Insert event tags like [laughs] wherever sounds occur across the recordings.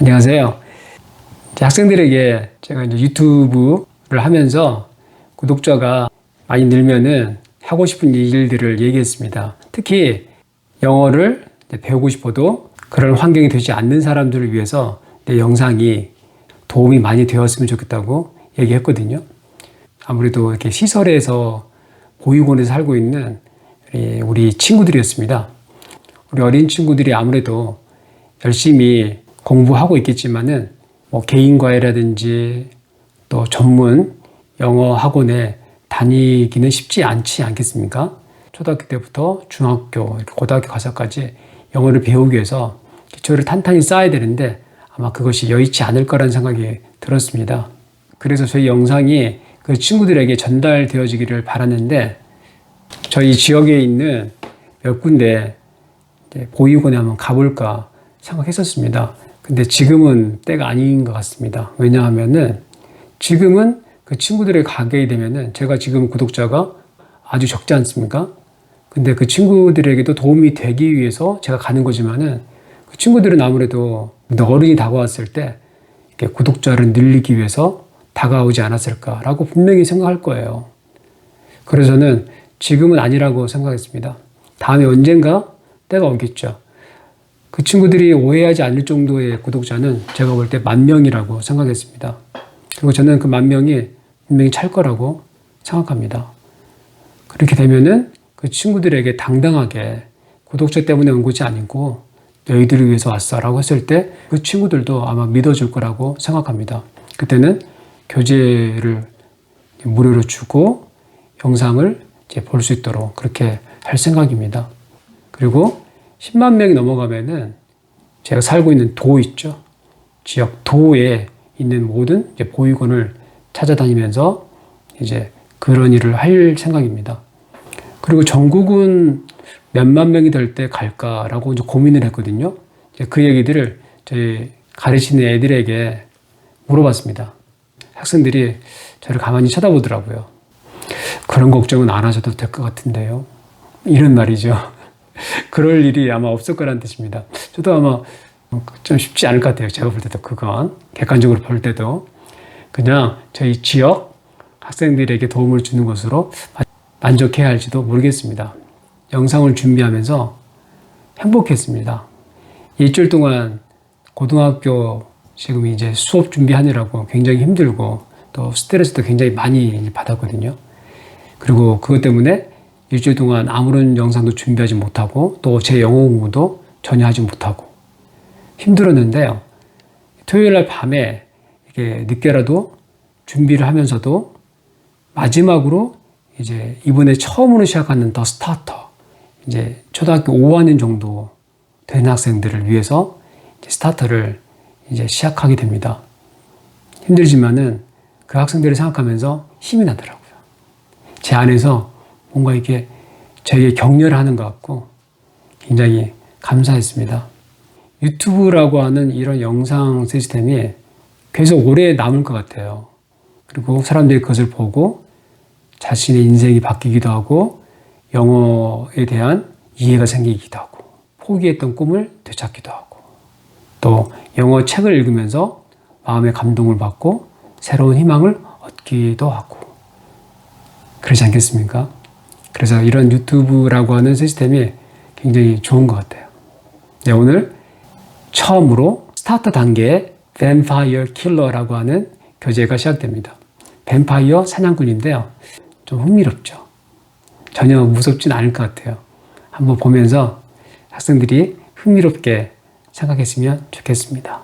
안녕하세요. 학생들에게 제가 이제 유튜브를 하면서 구독자가 많이 늘면은 하고 싶은 일들을 얘기했습니다. 특히 영어를 배우고 싶어도 그런 환경이 되지 않는 사람들을 위해서 내 영상이 도움이 많이 되었으면 좋겠다고 얘기했거든요. 아무래도 이렇게 시설에서 보육원에서 살고 있는 우리 친구들이었습니다. 우리 어린 친구들이 아무래도 열심히 공부하고 있겠지만은 뭐 개인 과외라든지 또 전문 영어 학원에 다니기는 쉽지 않지 않겠습니까? 초등학교 때부터 중학교, 고등학교 가서까지 영어를 배우기 위해서 기초를 탄탄히 쌓아야 되는데 아마 그것이 여의치 않을 거라는 생각이 들었습니다. 그래서 저희 영상이 그 친구들에게 전달되어지기를 바랐는데 저희 지역에 있는 몇 군데 보육원에 한번 가볼까 생각했었습니다. 근데 지금은 때가 아닌 것 같습니다. 왜냐하면은 지금은 그 친구들에 가게 되면은 제가 지금 구독자가 아주 적지 않습니까? 근데 그 친구들에게도 도움이 되기 위해서 제가 가는 거지만은 그 친구들은 아무래도 어른이 다가왔을 때 구독자를 늘리기 위해서 다가오지 않았을까라고 분명히 생각할 거예요. 그래서 저는 지금은 아니라고 생각했습니다. 다음에 언젠가 때가 오겠죠. 그 친구들이 오해하지 않을 정도의 구독자는 제가 볼 때 만 명이라고 생각했습니다. 그리고 저는 그 만 명이 분명히 찰 거라고 생각합니다. 그렇게 되면은 그 친구들에게 당당하게 구독자 때문에 온 것이 아니고 너희들을 위해서 왔어라고 했을 때 그 친구들도 아마 믿어줄 거라고 생각합니다. 그때는 교재를 무료로 주고 영상을 볼 수 있도록 그렇게 할 생각입니다. 그리고 10만 명이 넘어가면은 제가 살고 있는 도 있죠. 지역 도에 있는 모든 보육원을 찾아다니면서 이제 그런 일을 할 생각입니다. 그리고 전국은 몇만 명이 될 때 갈까라고 이제 고민을 했거든요. 이제 그 얘기들을 저희 가르치는 애들에게 물어봤습니다. 학생들이 저를 가만히 쳐다보더라고요. 그런 걱정은 안 하셔도 될 것 같은데요. 이런 말이죠. [laughs] 그럴 일이 아마 없을 거라는 뜻입니다. 저도 아마 좀 쉽지 않을 것 같아요. 제가 볼 때도 그건. 객관적으로 볼 때도. 그냥 저희 지역 학생들에게 도움을 주는 것으로 만족해야 할지도 모르겠습니다. 영상을 준비하면서 행복했습니다. 일주일 동안 고등학교 지금 이제 수업 준비하느라고 굉장히 힘들고 또 스트레스도 굉장히 많이 받았거든요. 그리고 그것 때문에 일주일 동안 아무런 영상도 준비하지 못하고 또 제 영어 공부도 전혀 하지 못하고 힘들었는데요. 토요일 날 밤에 이게 늦게라도 준비를 하면서도 마지막으로 이제 이번에 처음으로 시작하는 더 스타터 이제 초등학교 5학년 정도 된 학생들을 위해서 이제 스타터를 이제 시작하게 됩니다. 힘들지만은 그 학생들을 생각하면서 힘이 나더라고요. 제 안에서 뭔가 이렇게 저에게 격려를 하는 것 같고 굉장히 감사했습니다. 유튜브라고 하는 이런 영상 시스템이 계속 오래 남을 것 같아요. 그리고 사람들이 그것을 보고 자신의 인생이 바뀌기도 하고 영어에 대한 이해가 생기기도 하고 포기했던 꿈을 되찾기도 하고 또 영어 책을 읽으면서 마음의 감동을 받고 새로운 희망을 얻기도 하고 그러지 않겠습니까? 그래서 이런 유튜브라고 하는 시스템이 굉장히 좋은 것 같아요. 네, 오늘 처음으로 스타트 단계의 뱀파이어 킬러라고 하는 교재가 시작됩니다. 뱀파이어 사냥꾼인데요. 좀 흥미롭죠. 전혀 무섭진 않을 것 같아요. 한번 보면서 학생들이 흥미롭게 생각했으면 좋겠습니다.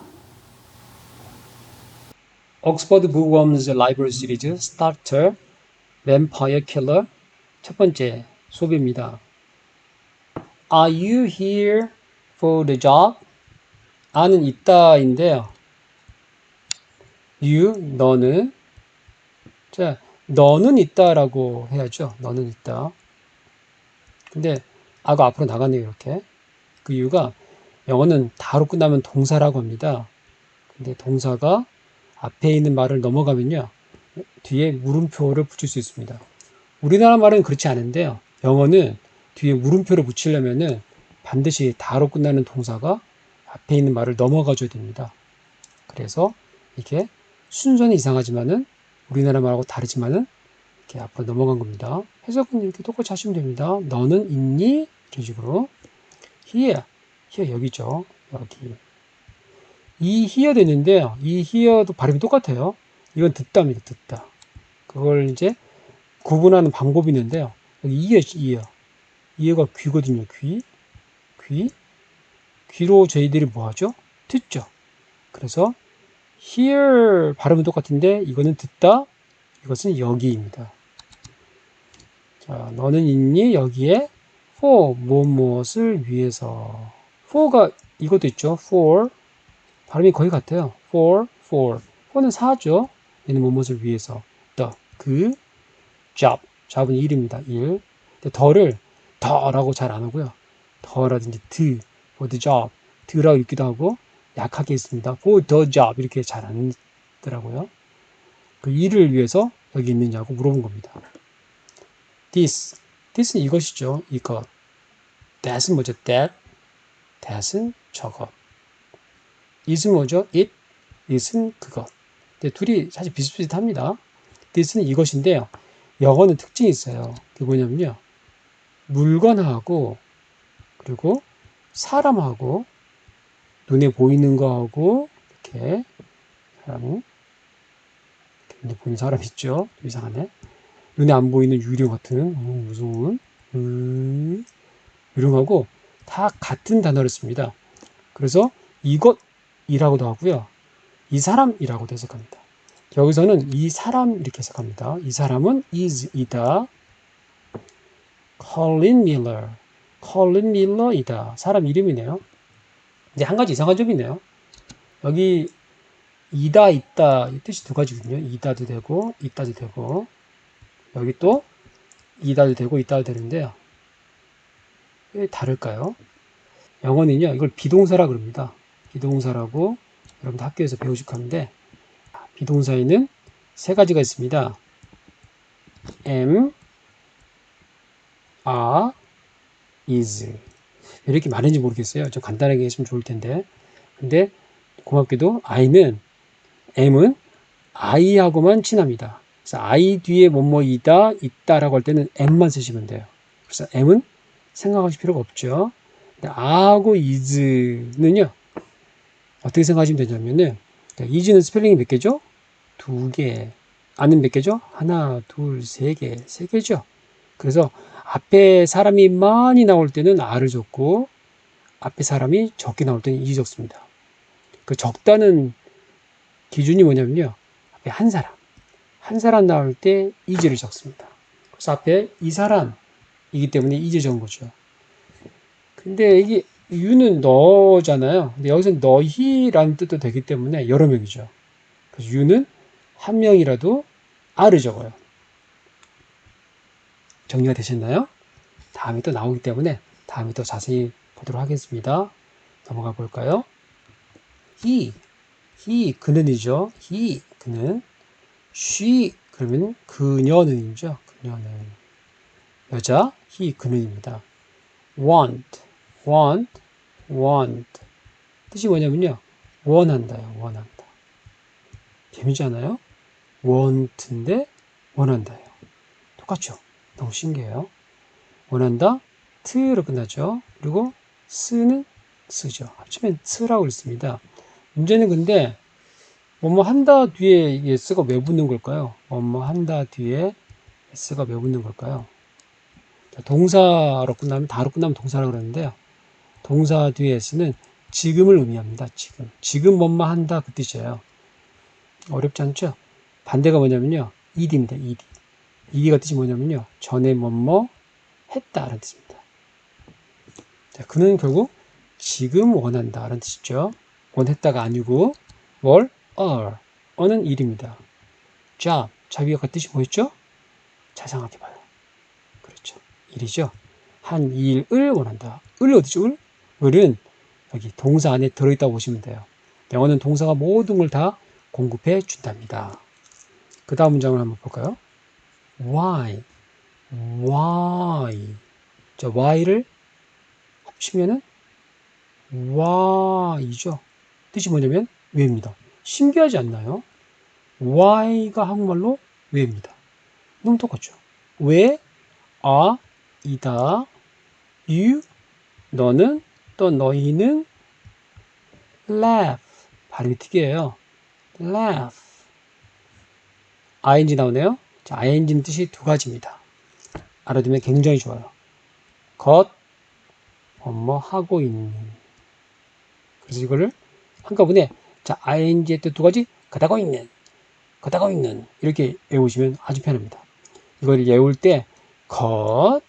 옥스퍼드 북웜즈 라이브러리 시리즈 스타터 뱀파이어 킬러 첫 번째 수업입니다. Are you here for the job? 아는 있다인데요. you 너는 자 너는 있다라고 해야죠. 너는 있다. 근데 아가 앞으로 나가네요 이렇게. 그 이유가 영어는 다로 끝나면 동사라고 합니다. 근데 동사가 앞에 있는 말을 넘어가면요 뒤에 물음표를 붙일 수 있습니다. 우리나라 말은 그렇지 않은데요. 영어는 뒤에 물음표를 붙이려면은 반드시 다로 끝나는 동사가 앞에 있는 말을 넘어가 줘야 됩니다. 그래서 이게 순서는 이상하지만은 우리나라 말하고 다르지만은 이렇게 앞으로 넘어간 겁니다. 해석은 이렇게 똑같이 하시면 됩니다. 너는 있니? 이런 식으로. here. here 여기죠. 여기. 이 here 되는데요. 이 here도 발음이 똑같아요. 이건 듣다입니다. 듣다. 그걸 이제 구분하는 방법이 있는데요. 여기 이어, 이어. 이어가 귀거든요. 귀. 귀. 귀로 저희들이 뭐 하죠? 듣죠. 그래서 hear 발음은 똑같은데 이거는 듣다. 이것은 여기입니다. 자, 너는 있니? 여기에 for 무엇을 위해서. for가 이것도 있죠. for 발음이 거의 같아요. for, for. for는 사죠. 얘는 무엇을 위해서. the, 그, job. job은 일입니다. 일. 더를 더라고 잘 안 하고요. 더라든지 the, for the job. 더라고 읽기도 하고 약하게 있습니다. for the job 이렇게 잘안 하더라고요. 그 일을 위해서 여기 있느냐고 물어본 겁니다. this, this는 이것이죠. 이것. that은 뭐죠? that. that은 저것. it은 뭐죠? it. it은 그것. 근데 둘이 사실 비슷비슷합니다. this는 이것인데요. 영어는 특징이 있어요. 그게 뭐냐면요. 물건하고 그리고 사람하고 눈에 보이는 거하고 이렇게 사람이 눈에 보이는 사람 있죠? 좀 이상하네. 눈에 안 보이는 유령 같은 어, 무서운 음, 유령하고 다 같은 단어를 씁니다. 그래서 이것이라고도 하고요. 이 사람이라고도 해석합니다. 여기서는 이 사람 이렇게 해석합니다. 이 사람은 is 이다. Colin Miller. Colin Miller이다. 사람 이름이네요. 이제 한 가지 이상한 점이 있네요. 여기 이다 있다 이 뜻이 두 가지거든요. 이다도 되고 있다도 되고 여기 또 이다도 되고 있다도 되는데요. 왜 다를까요? 영어는요. 이걸 비동사라 그럽니다. 비동사라고 여러분들 학교에서 배우실 건데 비동사에는 세 가지가 있습니다. am, are, is. 왜 이렇게 많은지 모르겠어요. 좀 간단하게 했으면 좋을 텐데. 근데 고맙게도 I는 M은 I하고만 친합니다. 그래서 I 뒤에 뭐뭐이다, 있다라고 할 때는 M만 쓰시면 돼요. 그래서 M은 생각하실 필요가 없죠. 근데 A하고 is는요, 어떻게 생각하시면 되냐면은, is는 스펠링이 몇 개죠? 두 개. 아는 몇 개죠? 하나, 둘, 세 개, 세 개죠. 그래서 앞에 사람이 많이 나올 때는 R을 적고, 앞에 사람이 적게 나올 때는 E 적습니다. 그 적다는 기준이 뭐냐면요. 앞에 한 사람. 한 사람 나올 때 이즈를 적습니다. 그래서 앞에 이 사람이기 때문에 이즈 적은 거죠. 근데 이게 유는 너잖아요. 근데 여기서 너희라는 뜻도 되기 때문에 여러 명이죠. 그래서 유는 한 명이라도 R을 적어요. 정리가 되셨나요? 다음에 또 나오기 때문에 다음에 또 자세히 보도록 하겠습니다. 넘어가 볼까요? he, he 그는이죠. he 그는 she 그러면 그녀는이죠. 그녀는 여자 he 그는입니다. want, want, want 뜻이 뭐냐면요. 원한다요. 원한다. 재미지 않아요? want인데 원한다요. 똑같죠? 너무 신기해요. 원한다, 트로 끝나죠. 그리고 쓰는 쓰죠. 합치면 쓰라고 읽습니다. 문제는 근데 뭐뭐 한다 뒤에 s가 왜 붙는 걸까요? 뭐뭐 한다 뒤에 s가 왜 붙는 걸까요? 자, 동사로 끝나면 다로 끝나면 동사라고 그러는데요. 동사 뒤에 s는 지금을 의미합니다. 지금. 지금 뭐뭐 한다 그 뜻이에요. 어렵지 않죠? 반대가 뭐냐면요. ed입니다. ed. ed가 뜻이 뭐냐면요. 전에 뭐뭐 했다라는 뜻입니다. 자, 그는 결국 지금 원한다라는 뜻이죠. 원했다가 아니고 뭘? are. 어는 일입니다. job. 자비가 그 뜻이 뭐였죠? 잘 생각해 봐요. 그렇죠. 일이죠. 한 일을 원한다. 을 어디죠? 을? 을은 여기 동사 안에 들어있다고 보시면 돼요. 영어는 동사가 모든 걸 다 공급해 준답니다. 그 다음 문장을 한번 볼까요? why. why. 자, why를 합치면은 why죠. 뜻이 뭐냐면 왜입니다. 신기하지 않나요? why가 한국말로 왜입니다. 너무 똑같죠. 왜, 아, 이다, you, 너는, 또 너희는 laugh. 발음이 특이해요. laugh. ing 나오네요. 자, ing는 뜻이 두 가지입니다. 알아두면 굉장히 좋아요. 것, 뭐뭐 하고 있는. 그래서 이거를 한꺼번에 자, ing의 뜻 두 가지 걷하고 있는, 걷하고 있는 이렇게 외우시면 아주 편합니다. 이걸 외울 때 것,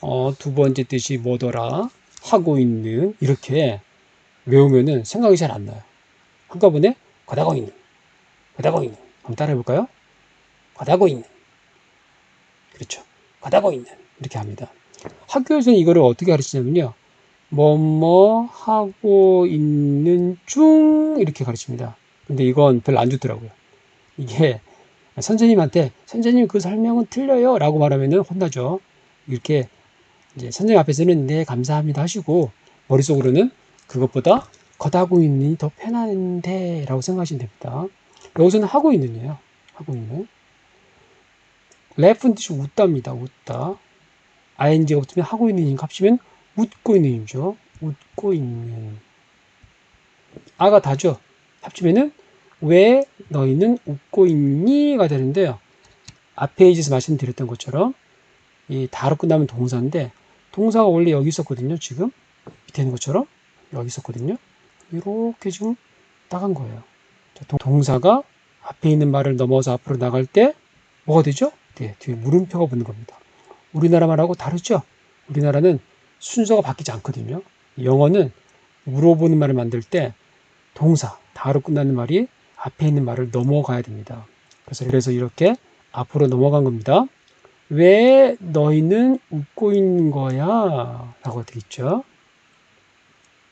어, 두 번째 뜻이 뭐더라, 하고 있는 이렇게 외우면은 생각이 잘 안 나요. 한꺼번에 걷하고 있는, 걷하고 있는. 한번 따라해 볼까요? 걷하고 있는. 그렇죠. 걷하고 있는. 이렇게 합니다. 학교에서는 이거를 어떻게 가르치냐면요. 뭐뭐 하고 있는 중 이렇게 가르칩니다. 근데 이건 별로 안 좋더라고요. 이게 선생님한테 선생님 그 설명은 틀려요 라고 말하면 혼나죠. 이렇게 이제 선생님 앞에서는 네 감사합니다 하시고 머릿속으로는 그것보다 겉하고 있는 더 편한데 라고 생각하시면 됩니다. 여기서는 하고 있는 이에요. 하고 있는. 랩은 뜻이 웃답니다. 웃다. ing가 붙으면 하고 있는 인 합치면 웃고 있는 인죠. 웃고 있는. 아가 다죠. 합치면은 왜 너희는 웃고 있니가 되는데요. 앞에 이제서 말씀드렸던 것처럼 이 다로 끝나면 동사인데 동사가 원래 여기 있었거든요. 지금 밑에 있는 것처럼 여기 있었거든요. 이렇게 지금 나간 거예요. 자, 동- 동사가 앞에 있는 말을 넘어서 앞으로 나갈 때 뭐가 되죠? 네, 뒤에 물음표가 붙는 겁니다. 우리나라 말하고 다르죠? 우리나라는 순서가 바뀌지 않거든요. 영어는 물어보는 말을 만들 때 동사, 다로 끝나는 말이 앞에 있는 말을 넘어가야 됩니다. 그래서, 그래서 이렇게 앞으로 넘어간 겁니다. 왜 너희는 웃고 있는 거야? 라고 되겠죠.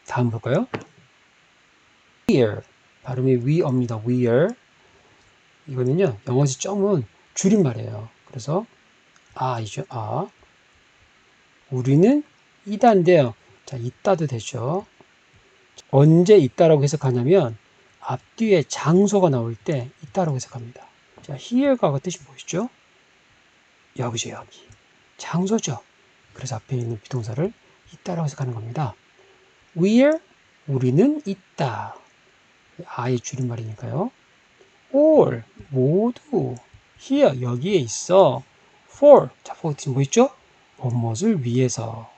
다음 볼까요? We're. 발음이 we어입니다. We're. 이거는요, 영어에서 점은 줄임말이에요. 그래서 아이죠. 아. 우리는 이다인데요. 자, 있다도 되죠. 언제 있다라고 해석하냐면 앞뒤에 장소가 나올 때 있다라고 해석합니다. 자, here가 뜻이 뭐였죠? 여기죠, 여기. 장소죠. 그래서 앞에 있는 비동사를 있다라고 해석하는 겁니다. Where 우리는 있다. 아의 줄임말이니까요. all 모두 here 여기에 있어. for 자, 뜻이 뭐 있죠? 무엇을 위해서.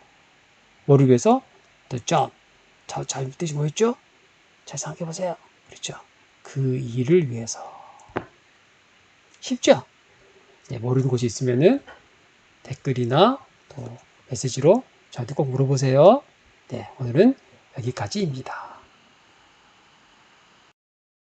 뭐를 위해서? the job. 자, 자 뜻이 뭐였죠? 잘 생각해 보세요. 그렇죠? 그 일을 위해서. 쉽죠? 네, 모르는 곳이 있으면은 댓글이나 또 메시지로 저한테 꼭 물어보세요. 네, 오늘은 여기까지입니다.